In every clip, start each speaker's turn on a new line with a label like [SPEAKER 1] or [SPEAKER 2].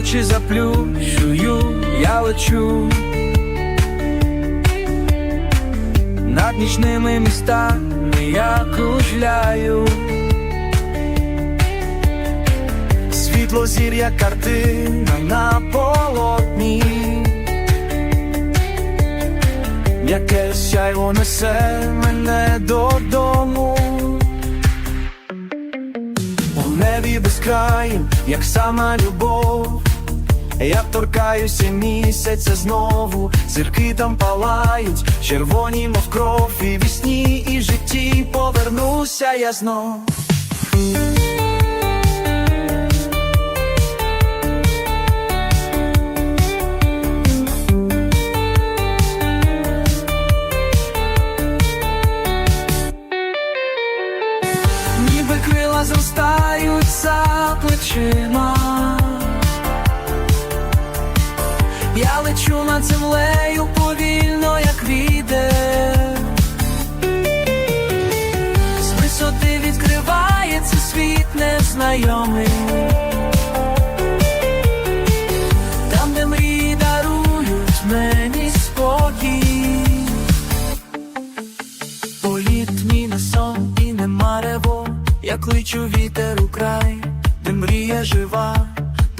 [SPEAKER 1] очі заплющую, я лечу над нічними містами я кружляю. Світло зір'я картина на полотні. Яке сяйво несе мене додому. У небі безкраїм, як сама любов. Я торкаюся місяця знову, зірки там палають, червоні, мов кров, і вісні, і житті повернуся я знов. Я лечу над землею повільно, як вітер. З висоти відкривається світ незнайомий. Там, де мрії дарують мені спокій. Політ мій на сон і не марево, я кличу вітер у край, де мрія жива,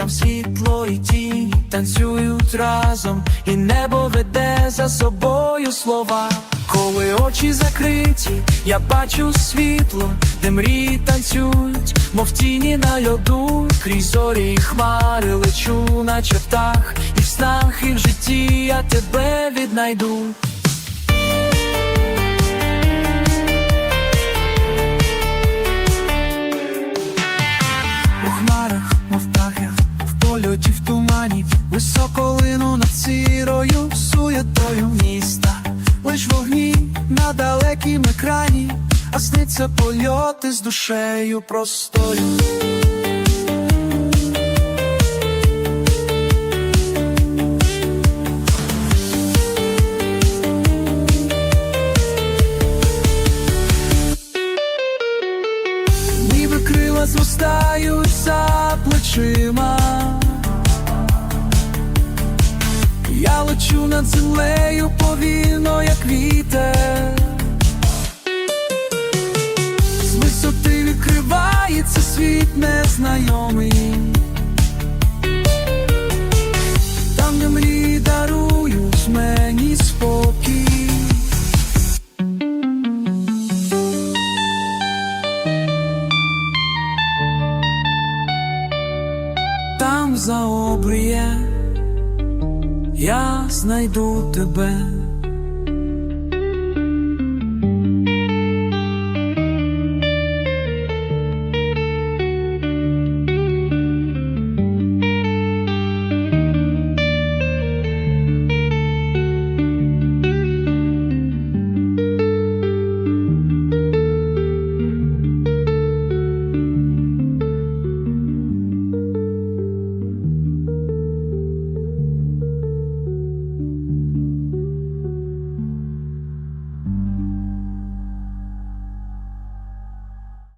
[SPEAKER 1] там світло і тінь танцюють разом, і небо веде за собою слова. Коли очі закриті, я бачу світло, де мрії танцюють, мов тіні на льоду, крізь зорі і хмари лечу на чертах, і в снах, і в житті я тебе віднайду. Тумані, високо лину над сірою суєтою міста, лиш вогні на далекім екрані, а сниться польоти з душею простою. Ніби крила зростають плечима. Я лечу над землею повільно, як вітер. З висоти відкривається світ незнайомий. Там, де мрії дарують мені спокій. Там за обріє я знайду тебе.